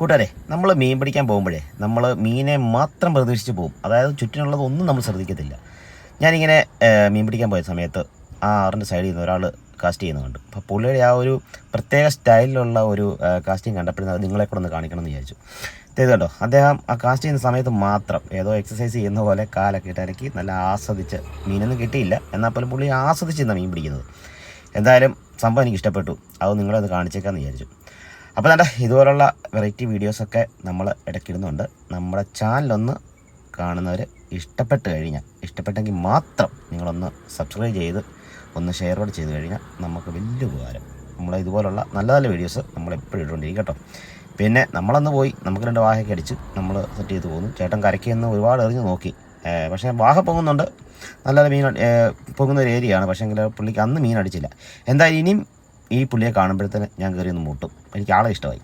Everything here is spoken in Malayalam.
കൂട്ടുകാരെ നമ്മൾ മീൻ പിടിക്കാൻ പോകുമ്പോഴേ നമ്മൾ മീനെ മാത്രം പ്രതീക്ഷിച്ച് പോകും അതായത് ചുറ്റിനുള്ളതൊന്നും നമ്മൾ ശ്രദ്ധിക്കത്തില്ല. ഞാനിങ്ങനെ മീൻ പിടിക്കാൻ പോയ സമയത്ത് ആ ആറിന്റെ സൈഡിൽ നിന്ന് ഒരാൾ കാസ്റ്റ് ചെയ്യുന്നത് കണ്ടു. അപ്പോൾ പുള്ളിയുടെ ആ ഒരു പ്രത്യേക സ്റ്റൈലിലുള്ള ഒരു കാസ്റ്റിംഗ് കണ്ടപ്പോഴേ അത് നിങ്ങളെ കൂടെ ഒന്ന് കാണിക്കണം എന്ന് വിചാരിച്ചു. ഇത് കണ്ടോ അദ്ദേഹം ആ കാസ്റ്റ് ചെയ്യുന്ന സമയത്ത് മാത്രം ഏതോ എക്സസൈസ് ചെയ്യുന്ന പോലെ കാലൊക്കെ ഇട്ട് ഇറക്കി നല്ല ആസ്വദിച്ച് മീനൊന്നും കിട്ടിയില്ല. എന്നാൽ പോലും പുള്ളി ആസ്വദിച്ചിരുന്ന മീൻ പിടിക്കുന്നത്. എന്തായാലും സംഭവം എനിക്ക് ഇഷ്ടപ്പെട്ടു. അത് നിങ്ങളെ ഒന്ന് കാണിച്ചേക്കാമെന്ന് വിചാരിച്ചു. അപ്പോൾ നല്ല ഇതുപോലുള്ള വെറൈറ്റി വീഡിയോസൊക്കെ നമ്മൾ ഇടയ്ക്കിടുന്നുണ്ട്. നമ്മുടെ ചാനലൊന്ന് കാണുന്നവർ ഇഷ്ടപ്പെട്ട് കഴിഞ്ഞാൽ ഇഷ്ടപ്പെട്ടെങ്കിൽ മാത്രം നിങ്ങളൊന്ന് സബ്സ്ക്രൈബ് ചെയ്ത് ഒന്ന് ഷെയർ കൂടെ ചെയ്ത് കഴിഞ്ഞാൽ നമുക്ക് വലിയ ഉപകാരം. നമ്മൾ ഇതുപോലുള്ള നല്ല നല്ല വീഡിയോസ് നമ്മൾ എപ്പോഴും ഇട്ടുകൊണ്ടിരിക്കും കേട്ടോ. പിന്നെ നമ്മളന്ന് പോയി നമുക്ക് രണ്ട് വാഹയൊക്കെ അടിച്ച് നമ്മൾ സെറ്റ് ചെയ്ത് പോകുന്നു. ചേട്ടൻ കരയ്ക്കെന്ന് ഒരുപാട് എറിഞ്ഞ് നോക്കി. പക്ഷേ വാഹ പൊങ്ങുന്നുണ്ട്. നല്ല മീൻ പൊങ്ങുന്ന ഒരു ഏരിയയാണ് പക്ഷേ എങ്കിൽ പുള്ളിക്ക് അന്ന് മീൻ അടിച്ചില്ല. എന്തായാലും ഇനിയും ഈ പുള്ളിയെ കാണുമ്പോഴത്തേന് ഞാൻ കയറി ഒന്ന് മുട്ടും. എനിക്ക് ആളെ ഇഷ്ടമായി.